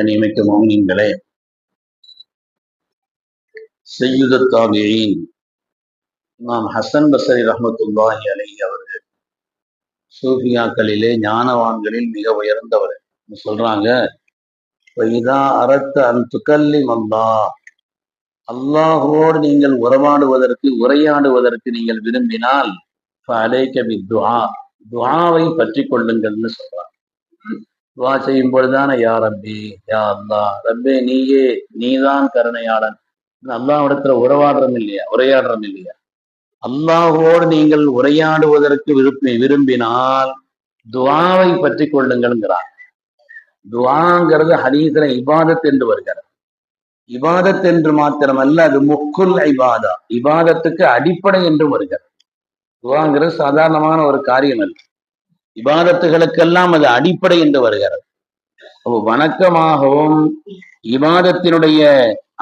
கனிமிக்க மௌனியங்களே செய்யுத நாம் ஹசன் பசரி ரஹமத்துல்லாஹி அலி அவர்கள் சூஃபியாக்களிலே ஞானவான்களில் மிக உயர்ந்தவர் சொல்றாங்க. வைதா அறத்த அன் துக்கல்லி மல்லா அல்லாஹோடு நீங்கள் உறவாடுவதற்கு உரையாடுவதற்கு நீங்கள் விரும்பினால் அலேக்க பி துஆ. பற்றி கொள்ளுங்கள்னு சொல்றாங்க. துவா செய்யும் பொழுதுதானே யா ரப்பி யா அல்லா ரப்பே நீயே நீதான் கருணையாளன். அல்லாவிடத்துல உறவாடுறோம் இல்லையா? உரையாடுறோம் இல்லையா? அல்லாஹோடு நீங்கள் உரையாடுவதற்கு விருப்பி விரும்பினால் துவாவை பற்றி கொள்ளுங்கள்ங்கிறார். துவாங்கிறது ஹரீசர இபாதத் என்று வருகிறது. இபாதத் என்று மாத்திரமல்ல அது முக்குல் இபாதா. இபாதத்துக்கு அடிப்படை என்றும் வருகிறது. துவாங்கிறது சாதாரணமான ஒரு காரியம் அல்ல இபாதத்துகளுக்கெல்லாம் அது அடிப்படை என்று வருகிறது. அப்போ வணக்கமாகவும் இவாதத்தினுடைய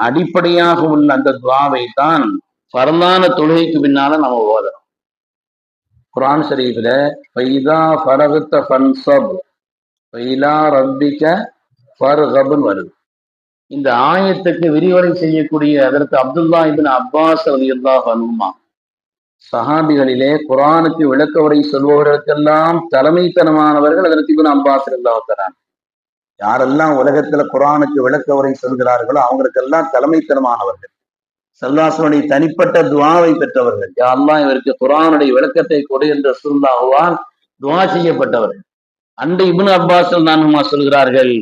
அடிப்படையாக உள்ள அந்த துவாவை தான் பரந்தான தொழுகைக்கு பின்னால நம்ம ஓதணும். குரான் ஷரீஃபில் ஃபைதா ஃபரகுத்த ஃபன்சப் பைலா ரப்பிக்க ஃபர்ஹப்னு வருது. இந்த ஆயத்துக்கு விரிவடை செய்யக்கூடிய அதற்கு அப்துல்லா இபின் அப்பாஸ் அலி அல்லாஹ் அனுமா சஹாபிகளிலே குரானுக்கு விளக்க உரை சொல்பவர்களுக்கெல்லாம் தலைமைத்தனமானவர்கள் அதற்கு இவன் அப்பாஸ் யாரெல்லாம் உலகத்துல குரானுக்கு விளக்க உரை சொல்கிறார்களோ அவங்களுக்கெல்லாம் தலைமைத்தனமானவர்கள். சல்லாசனுடைய தனிப்பட்ட துவாவை பெற்றவர்கள். யாரெல்லாம் இவருக்கு குரானுடைய விளக்கத்தை கொடு என்ற சுருந்தாகுவான் துவா செய்யப்பட்டவர்கள். அன்று இபுன் அப்பாஸ் நானுமா சொல்கிறார்கள்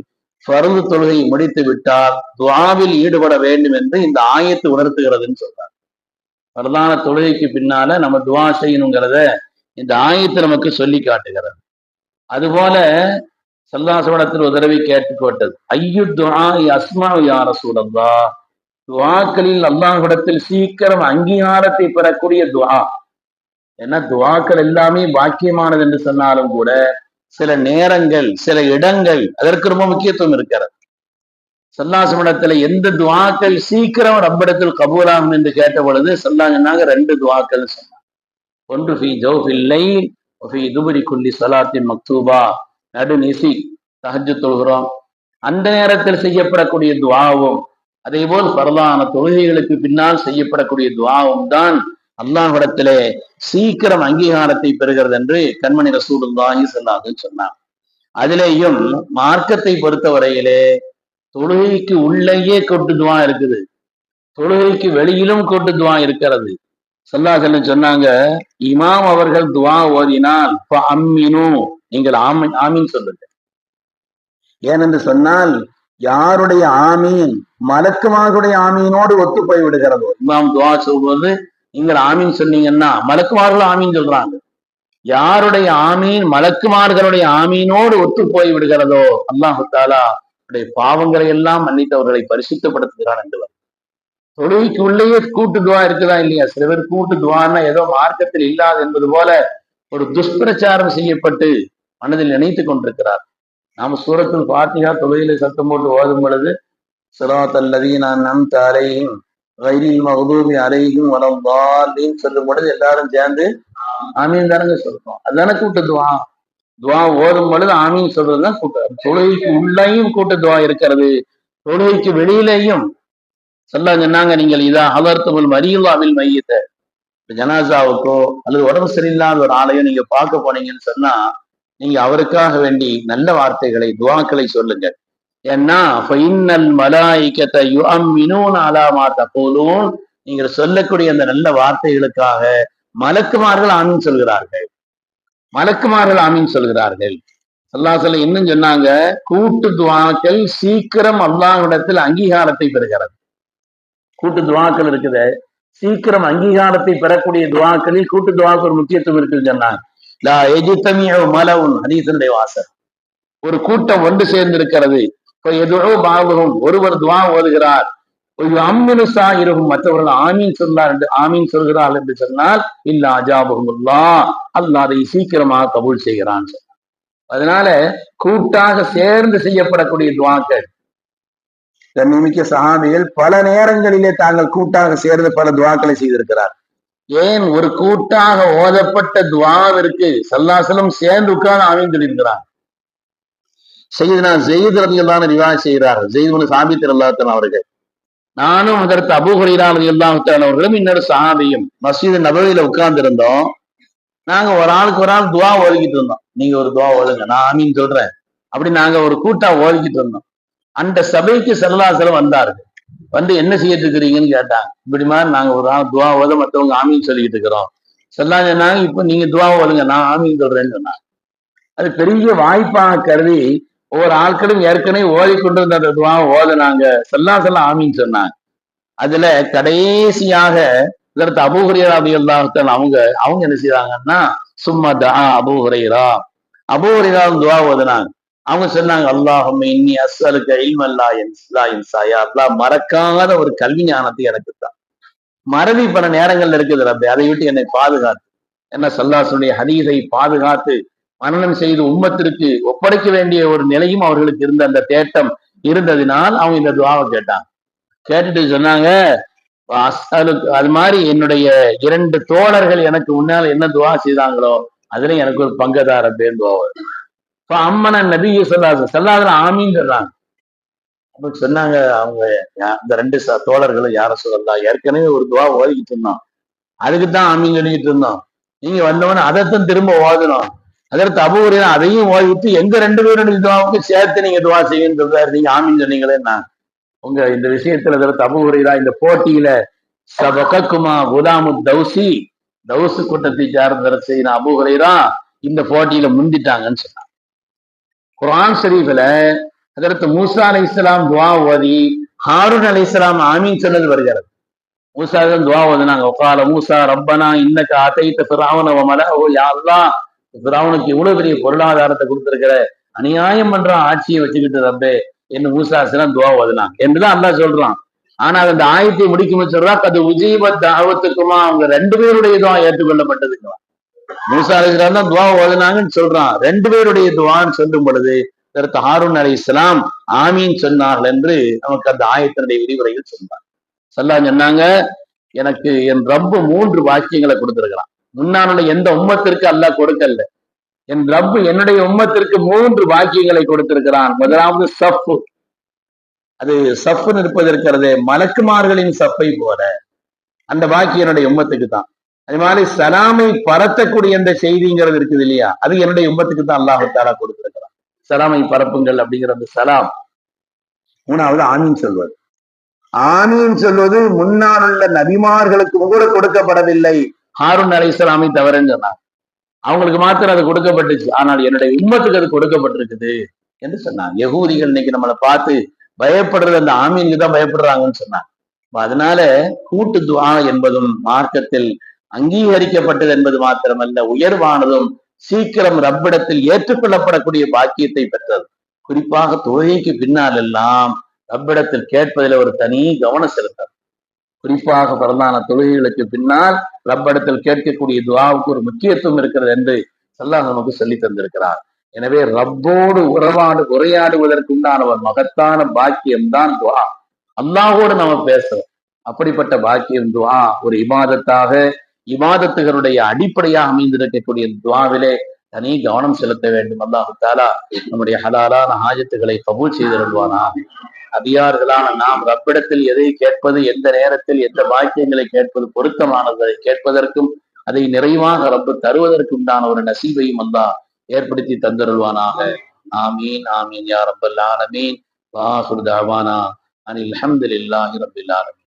பருந்து தொழுகை முடித்து விட்டால் துவாவில் ஈடுபட வேண்டும் என்று இந்த ஆயத்து உணர்த்துகிறதுன்னு சொல்றார் பிரதான தொழுகைக்கு பின்னால நம்ம துவா செய்யணுங்கிறத இந்த ஆயத்தை நமக்கு சொல்லி காட்டுகிறது. அதுபோல சல்லாசவனத்தில் ஒரு தடவை கேட்டுக்கொண்டது. ஐயு துவா அஸ்மா யார சூழல்லா துவாக்களில் அல்லாஹிடத்தில் சீக்கிரம் அங்கீகாரத்தை பெறக்கூடிய துவா ஏன்னா துவாக்கள் எல்லாமே பாக்கியமானது என்று சொன்னாலும் கூட சில நேரங்கள் சில இடங்கள் அதற்கு ரொம்ப முக்கியத்துவம் இருக்கிறது. சல்லாசமிடத்துல எந்த துவாக்கள் சீக்கிரம் ரப்பிடத்தில் கபூலாகும் என்று கேட்ட பொழுது சொன்னாங்க ரெண்டு துவாக்கள் சொன்னாங்க. ஒன்று ஃபி ஜௌஃபில்லை ஃபி துபரி குல்லி சலாத்தின் மக்தூபா. நடுநிசி தஹஜு தொழுகிறோம் அந்த நேரத்தில் செய்யப்படக்கூடிய துவாவும் அதே போல் பரலான தொழுகைகளுக்கு பின்னால் செய்யப்படக்கூடிய துவாவும் தான் அல்லாஹிடத்திலே சீக்கிரம் அங்கீகாரத்தை பெறுகிறது என்று கண்மணி ரசூலுல்லாஹி சொல்லாது சொன்னார் அதிலேயும் மார்க்கத்தை பொறுத்தவரையிலே தொழுகைக்கு உள்ளேயே கொட்டு துவா இருக்குது. தொழுகைக்கு வெளியிலும் கொட்டு துவா இருக்கிறது. சொல்லாசல்ல சொன்னாங்க இமாம் அவர்கள் துவா ஓதினால் அம்மினு நீங்கள் ஆமீன் ஆமீன் சொல்லுங்க. ஏனென்று சொன்னால் யாருடைய ஆமீன் மலக்குமார்களுடைய ஆமீனோடு ஒத்து போய் விடுகிறதோ? இமாம் துவா சொல்வது நீங்கள் ஆமீன் சொன்னீங்கன்னா மலக்குமார்கள் ஆமீன் சொல்றாங்க. யாருடைய ஆமீன் மலக்குமார்களுடைய ஆமீனோடு ஒத்து போய் விடுகிறதோ? அல்லாஹு தாலா பாவங்களை எல்லாம் மன்னித்தவர்களை பரிசுத்தப்படுத்துகிறான் என்றவர். தொழுகைக்கு உள்ளேயே கூட்டு துவா இருக்குதா இல்லையா? சில பேர் கூட்டு துவான்னா ஏதோ மார்க்கத்தில் இல்லாது என்பது போல ஒரு துஷ்பிரச்சாரம் செய்யப்பட்டு மனதில் நினைத்து கொண்டிருக்கிறார். நாம சூரத்தில் பாத்திகா தொழுகையில சத்தம் போட்டு ஓதும் பொழுது சிராத் அல்லதீன் நம் தாரையும் வயலில் மகதூபி அறையும் வளம் சொல்லும் பொழுது எல்லாரும் சேர்ந்து ஆமீன் தானங்க சொல்றோம். அதுதானே கூட்டு துவா? துவா ஓதும் பொழுது ஆமீன் சொல்றதுதான் கூட்டம். தொழுகைக்கு உள்ளேயும் கூட்ட துவா இருக்கிறது. தொழுகைக்கு வெளியிலேயும் சொல்ல சொன்னாங்க நீங்கள் இதா அலர்த்தமுல் மரியல்லாவில் மையத்தை. ஜனாசாவுக்கோ அல்லது உடம்பு சரியில்லாத ஒரு ஆளையோ நீங்க பார்க்க போனீங்கன்னு சொன்னா நீங்க அவருக்காக வேண்டி நல்ல வார்த்தைகளை துவாக்களை சொல்லுங்க ஏன்னா மலாய்க்கத்தை அலாமா தப்போலும் நீங்கள் சொல்லக்கூடிய அந்த நல்ல வார்த்தைகளுக்காக மலக்குமார்கள் ஆமின்னு சொல்கிறார்கள். மலக்குமார்கள் ஆமீன் சொல்கிறார்கள். அல்லாஹ் இன்னும் சொன்னாங்க கூட்டு துவாக்கள் சீக்கிரம் அல்லாஹிடத்தில் அங்கீகாரத்தை பெறுகிறது. கூட்டு துவாக்கள் இருக்குது. சீக்கிரம் அங்கீகாரத்தை பெறக்கூடிய துவாக்களில் கூட்டு துவாக்கு ஒரு முக்கியத்துவம் இருக்குன்னு சொன்னாங்க. மலவுன் ஹதீசனுடைய வாசல் ஒரு கூட்டம் ஒன்று சேர்ந்து இருக்கிறது எதுவோ பாவகம் ஒருவர் துவா ஓதுகிறார். அம்மினுசா இருக்கும் மற்றவர்கள் ஆமீன் சொன்னார் என்று ஆமீன் சொல்கிறார் என்று சொன்னால் இல்ல அஜாபகுல்லா அல்லா அதை சீக்கிரமாக கபூல் செய்கிறான் அதனால கூட்டாக சேர்ந்து செய்யப்படக்கூடிய துவாக்கள். தன்மிக்க சஹாபிகள் பல நேரங்களிலே தாங்கள் கூட்டாக சேர்ந்து பல துவாக்களை செய்திருக்கிறார். ஏன் ஒரு கூட்டாக ஓதப்பட்ட துவாவிற்கு சல்லாசலம் சேர்ந்து உட்கார்ந்து ஆமீன் சொல்லியிருக்கிறார்? செய்தனா ஜெயித் ரதியல்லான ரிவாய் செய்கிறார்கள். ஜெயித் சாபித் அல்லாத்தன் அவர்கள். நானும் அதற்கு அபுஹுரைரா ரதியல்லாஹுத்தன் அவர்களும் இன்னொரு சஹாபியும் மஸ்ஜித் நபவியில உட்கார்ந்து இருந்தோம் நாங்க ஒரு ஆளுக்கு ஒரு ஆள் துவா ஓதிக்கிட்டு இருந்தோம். நீங்க ஒரு துவா ஓதுங்க நான் ஆமின்னு சொல்றேன். அப்படி நாங்க ஒரு கூட்டா ஓதிக்கிட்டு இருந்தோம். அந்த சபைக்கு செல்லாசலம் வந்தார்கள் வந்து என்ன செய்யிட்டு இருக்கிறீங்கன்னு கேட்டாங்க. இப்படி மாதிரி நாங்க ஒரு ஆள் துவா ஓத மற்றவங்க ஆமீன் சொல்லிக்கிட்டு இருக்கிறோம். செல்லா சொன்னாங்க இப்ப நீங்க துவா ஓதுங்க நான் ஆமீன் சொல்றேன்னு சொன்னாங்க. அது பெரிய வாய்ப்பாக கருதி ஒவ்வொரு ஆட்களும் ஏற்கனவே ஓதிக்கொண்டு அந்த ஓதுனாங்க. செல்லா செல்லா ஆமின்னு சொன்னாங்க. அதுல கடைசியாக இதற்கு அபூஹுரையரா அப்படி அவங்க அவங்க என்ன செய்யறாங்கன்னா சும்மா தா அபூஹுரையரா அபூஹுரையரா துவா ஓதுனாங்க. அவங்க சொன்னாங்க அல்லாஹம் இன்னி அஸ்ஸலுக்க இல்மல்லா இன்ஸ்லா இன்சாயா அல்லாஹ் மறக்காத ஒரு கல்வி ஞானத்தை எனக்கு தான் மறதி பல நேரங்கள்ல இருக்குது ரப்பே அதை விட்டு என்னை பாதுகாத்து. என்ன சல்லாசுடைய ஹதீஸை பாதுகாத்து மனநம் செய்து உம்மத்திற்கு ஒப்படைக்க வேண்டிய ஒரு நிலையும் அவர்களுக்கு இருந்த அந்த தேட்டம் இருந்ததினால் அவங்க இந்த துவாவை கேட்டாங்க. கேட்டுட்டு சொன்னாங்க அது மாதிரி என்னுடைய இரண்டு தோழர்கள் எனக்கு முன்னால் என்ன துவா செய்தாங்களோ அதுல எனக்கு ஒரு பங்கதார பேர் துவா இப்ப அம்மனன் நபி சொல்லாது சொல்லாத ஆமின்றாங்க சொல்றாங்க. அப்ப சொன்னாங்க அவங்க இந்த ரெண்டு தோழர்களும் யார சொல்லலாம் ஏற்கனவே ஒரு துவா ஓதிக்கிட்டு இருந்தோம். அதுக்கு தான் சொல்லிக்கிட்டு இருந்தோம். நீங்க வந்தவன அதைத்தான் திரும்ப ஓதணும். அதற்கு அபூரிய அதையும் ஓய்வித்து எங்க ரெண்டு பேருடைய துவாவுக்கும் சேர்த்து நீங்க துவா செய்யுன்றது நீங்க ஆமீன் சொன்னீங்களே நான் உங்க இந்த விஷயத்துல இதற்கு அபூரியரா இந்த போட்டியில சபகக்குமா குலாமு தௌசி தௌசு கூட்டத்தை சார்ந்த செய்யின அபூஹுரைரா இந்த போட்டியில முந்திட்டாங்கன்னு சொன்னாங்க. குரான் ஷரீஃப்ல அதற்கு மூசா அலை இஸ்லாம் துவா ஓதி ஹாரூன் அலை இஸ்லாம் ஆமீன் சொன்னது வருகிறது. மூசா தான் துவா ஓதுனாங்க. உக்கால மூசா ரப்பனா இன்னக்கு அத்தைத்த ஃபிரௌன ஓ யாருதான் பிராவனுக்கு இவ்வளவு பெரிய பொருளாதாரத்தை கொடுத்திருக்கிற அநியாயம் பண்ற ஆட்சியை வச்சுக்கிட்டு ரப்பே என்று மூசா துவா வதுனா என்றுதான் அல்லா சொல்றான். ஆனா அந்த ஆயத்தை முடிக்கும் சொல்றா அது உஜீவ தாவத்துக்குமா? அவங்க ரெண்டு பேருடைய துவா ஏற்றுக்கொள்ளப்பட்டதுங்களா மூசா அலைஹிஸ்ஸலாம் தான் துவா ஓதுனாங்கன்னு சொல்றான். ரெண்டு பேருடைய துவான்னு சொல்லும் பொழுது இதற்கு ஹாரூன் அலி இஸ்லாம் ஆமீன் சொன்னார்கள் என்று நமக்கு அந்த ஆயத்தினுடைய விரிவுரையில் சொன்னார் சொல்லா சொன்னாங்க எனக்கு என் ரப்பு மூன்று வாக்கியங்களை கொடுத்திருக்கிறான். முன்னால எந்த உம்மத்திற்கு அல்லாஹ் கொடுக்கல? என் ரப்பு என்னுடைய உம்மத்திற்கு மூன்று வாக்கியங்களை கொடுத்திருக்கிறான். முதலாவது சஃப்பு. அது சஃப்பு நிற்பதற்கிறது இருக்கிறது மலக்குமார்களின் சஃப்பை போல. அந்த வாக்கியம் என்னுடைய உம்மத்துக்கு தான். அது மாதிரி சலாமை பரத்தக்கூடிய அந்த செய்திங்கிறது இருக்குது இல்லையா? அது என்னுடைய உம்மத்துக்கு தான் அல்லாஹு கொடுத்திருக்கிறான். சலாமை பரப்புங்கள் அப்படிங்கிற அந்த சலாம். மூணாவது ஆமீன் சொல்வது. ஆமீன் சொல்வது முன்னால் உள்ள நபிமார்களுக்கு கூட கொடுக்கப்படவில்லை. ஹாரூன் அலை இஸ்லாமை தவறுன்னு சொன்னாங்க. அவங்களுக்கு மாத்திரம் அது கொடுக்கப்பட்டுச்சு. ஆனால் என்னுடைய உம்மத்துக்கு அது கொடுக்கப்பட்டிருக்குது என்று சொன்னாங்க. யகூதிகள் இன்னைக்கு நம்மளை பார்த்து பயப்படுறது அந்த ஆமீனுக்கு தான் பயப்படுறாங்கன்னு சொன்னாங்க. அதனால கூட்டு துவா என்பதும் மார்க்கத்தில் அங்கீகரிக்கப்பட்டது என்பது மாத்திரமல்ல உயர்வானதும் சீக்கிரம் ரப்பிடத்தில் ஏற்றுக்கொள்ளப்படக்கூடிய பாக்கியத்தை பெற்றது. குறிப்பாக தொழுகைக்கு பின்னால் எல்லாம் ரப்பிடத்தில் கேட்பதில் ஒரு தனி கவனம் செலுத்தல் குறிப்பாக பிரதான தொழுகைகளுக்கு பின்னால் ரப்படத்தில் கேட்கக்கூடிய துவாவுக்கு ஒரு முக்கியத்துவம் இருக்கிறது என்று அல்லாஹ் நமக்கு சொல்லி தந்திருக்கிறார். எனவே ரப்போடு உறவாடு உரையாடுவதற்கு உண்டான ஒரு மகத்தான பாக்கியம்தான் துவா. அல்லாஹோடு நம்ம பேசுறோம். அப்படிப்பட்ட பாக்கியம் துவா ஒரு இமாதத்தாக இமாதத்துகளுடைய அடிப்படையாக அமைந்திருக்கக்கூடிய துவாவிலே தனி கவனம் செலுத்த வேண்டும். அல்லாஹு தாலா நம்முடைய ஹலாலான ஆஜத்துகளை கபூல் செய்திருவானா அதிகார்களான நாம் ரப்பிடத்தில் எதை கேட்பது எந்த நேரத்தில் எந்த பாக்கியங்களை கேட்பது பொருத்தமானதை கேட்பதற்கும் அதை நிறைவாக ரப்பு தருவதற்கு உண்டான ஒரு நசீபையும் அல்லா ஏற்படுத்தி தந்தருள்வானாக. ஆமீன் ஆமீன் யா ரப்பல் ஆலமீன். வாஹுர் தாவானா. அனில் அஹமதுல்லாஹி ரப்பில் ஆலமீன்.